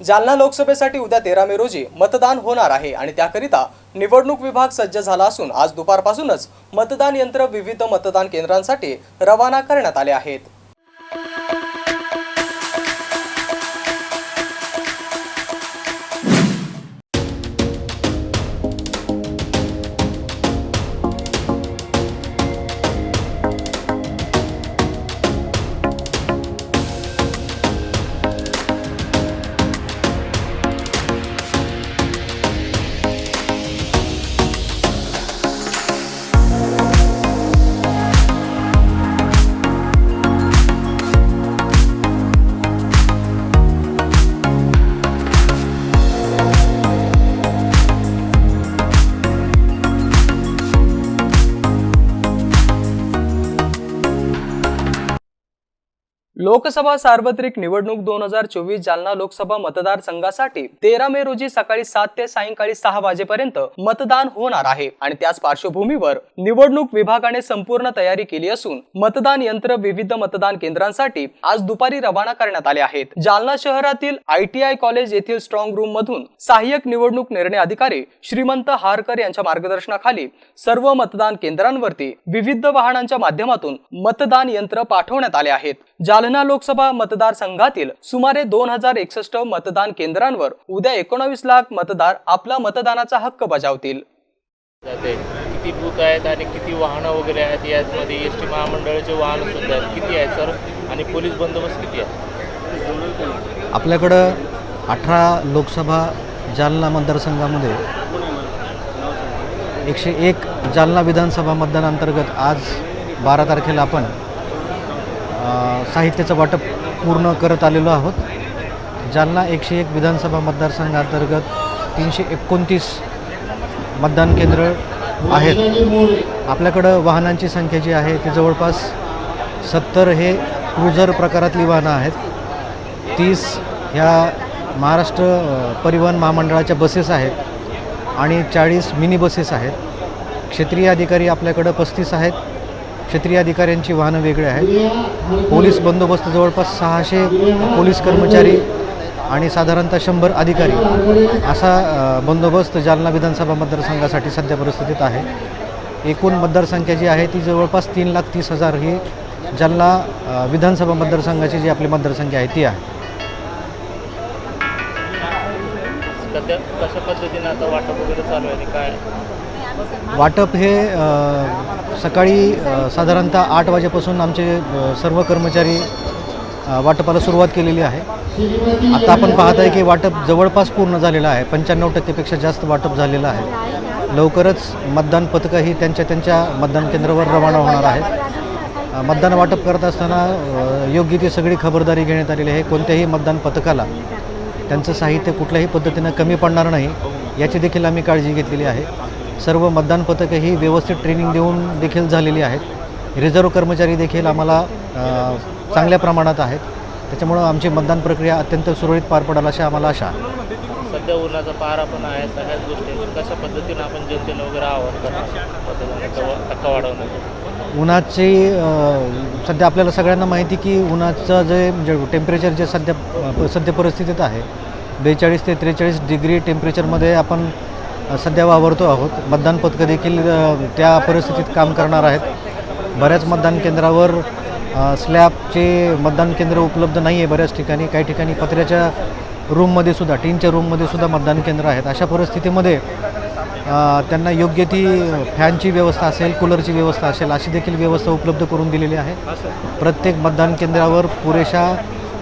जालना लोकसभेसाठी उद्या तेरा मे रोजी मतदान होणार आहे आणि त्याकरिता निवडणूक विभाग सज्ज झाला असून आज दुपारपासूनच मतदान यंत्र विविध मतदान केंद्रांसाठी रवाना करण्यात आले आहेत. लोकसभा सार्वत्रिक निवडणूक दोन हजार चोवीस जालना लोकसभा मतदारसंघासाठी तेरा मे रोजी सकाळी सात ते सायंकाळी सहा वाजेपर्यंत मतदान होणार आहे. आणि त्याच पार्श्वभूमीवर निवडणूक विभागाने संपूर्ण तयारी केली असून मतदान यंत्र विविध मतदान केंद्रांसाठी आज दुपारी रवाना करण्यात आले आहेत. जालना शहरातील आयटीआय कॉलेज येथील स्ट्रॉंग रूम मधून सहाय्यक निवडणूक निर्णय अधिकारी श्रीमंत हारकर यांच्या मार्गदर्शनाखाली सर्व मतदान केंद्रांवरती विविध वाहनांच्या माध्यमातून मतदान यंत्र पाठवण्यात आले आहेत. जालना लोकसभा मतदारसंघातील सुमारे दोन हजार एकसष्ट मतदान केंद्रांवर उद्या एकोणावीस लाख मतदार आपला मतदानाचा हक्क बजावतील. जाते. किती बूथ आहेत आणि किती वाहनं वगैरे आहेत यामध्ये? एस टी महामंडळाचे वाहनं सुद्धा आहेत. किती आहेत सर? आणि पोलीस बंदोबस्त किती आहे? आपल्याकडं अठरा लोकसभा जालना मतदारसंघामध्ये एकशे एक जालना विधानसभा मतदानांतर्गत आज बारा तारखेला आपण साहित्याचं वाटप पूर्ण करत आलेलो आहोत. जालना एकशे एक विधानसभा मतदारसंघांतर्गत तीनशे एकोणतीस मतदान केंद्र आहेत. आपल्याकडं वाहनांची संख्या जी आहे ती जवळपास सत्तर हे क्रुझर प्रकारातली वाहनं आहेत. तीस ह्या महाराष्ट्र परिवहन महामंडळाच्या बसेस आहेत आणि चाळीस मिनी बसेस आहेत. क्षेत्रीय अधिकारी आपल्याकडं पस्तीस आहेत. क्षेत्रीय अधिकाऱ्यांची वाहनं वेगळे आहेत. पोलीस बंदोबस्त जवळपास सहाशे पोलीस कर्मचारी आणि साधारणतः शंभर अधिकारी. असा बंदोबस्त जालना विधानसभा मतदारसंघासाठी सध्या परिस्थितीत आहे. एकूण मतदारसंख्या जी आहे ती जवळपास तीन लाख तीस हजार ही जालना विधानसभा मतदारसंघाची जी आपली मतदारसंख्या आहे ती आहे. सध्या कशा पद्धतीनं आता वाटप वगैरे चालू आहे काय? वाटप हे सकाळी साधारणतः आठ वाजेपासून आमचे सर्व कर्मचारी वाटपाला सुरुवात केलेली आहे. आता आपण पाहत आहे की वाटप जवळपास पूर्ण झालेलं आहे. पंच्याण्णव टक्केपेक्षा जास्त वाटप झालेलं आहे. लवकरच मतदान पथकंही त्यांच्या त्यांच्या मतदान केंद्रावर रवाना होणार आहेत मतदान वाटप करत असताना योग्य ती सगळी खबरदारी घेण्यात आलेली आहे. कोणत्याही मतदान पथकाला त्यांचं साहित्य कुठल्याही पद्धतीनं कमी पडणार नाही याची देखील आम्ही काळजी घेतलेली आहे. सर्व मतदान पथकं ही व्यवस्थित ट्रेनिंग देऊन देखील झालेली आहेत. रिझर्व्ह कर्मचारी देखील आम्हाला चांगल्या प्रमाणात आहेत. त्याच्यामुळं आमची मतदान प्रक्रिया अत्यंत सुरळीत पार पडेल अशी आम्हाला आशा आहे. सध्या उन्हाचा पारा पण आहे सगळ्याच गोष्टी कशा पद्धतीनं आपण जनतेला वगैरे आवाहन टक्का वाढवण्याचं. उन्हाची सध्या आपल्याला सगळ्यांना माहिती की उन्हाचं जे म्हणजे टेम्परेचर जे सध्या सध्या परिस्थितीत आहे बेचाळीस ते त्रेचाळीस डिग्री टेम्परेचरमध्ये आपण सध्या वावरतो आहोत. मतदान पथकं देखील त्या परिस्थितीत काम करणार आहेत. बऱ्याच मतदान केंद्रावर स्लॅबचे मतदान केंद्र उपलब्ध नाही आहे बऱ्याच ठिकाणी. काही ठिकाणी पत्र्याच्या रूममध्ये सुद्धा टीनच्या रूममध्ये सुद्धा मतदान केंद्र आहेत. अशा परिस्थितीमध्ये त्यांना योग्य ती फॅनची व्यवस्था असेल कूलरची व्यवस्था असेल अशी देखील व्यवस्था उपलब्ध करून दिलेली आहे. प्रत्येक मतदान केंद्रावर पुरेशा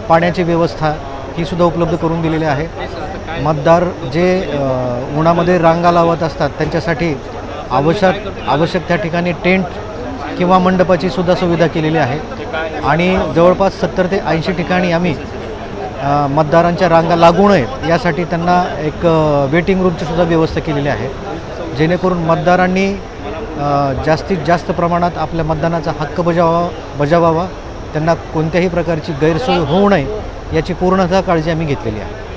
पाण्याची व्यवस्था ही सुद्धा उपलब्ध करून दिलेली आहे. मतदार जे उन्हामध्ये रांगा लावत असतात त्यांच्यासाठी आवश्यक आवश्यक त्या ठिकाणी टेंट किंवा मंडपाची सुद्धा सुविधा केलेली आहे. आणि जवळपास सत्तर ते ऐंशी ठिकाणी आम्ही मतदारांच्या रांगा लागू नयेत यासाठी त्यांना एक वेटिंग रूमची सुद्धा व्यवस्था केलेली आहे. जेणेकरून मतदारांनी जास्तीत जास्त प्रमाणात आपल्या मतदानाचा हक्क बजावा बजावावा त्यांना कोणत्याही प्रकारची गैरसोय होऊ नये याची पूर्णतः काळजी आम्ही घेतलेली आहे.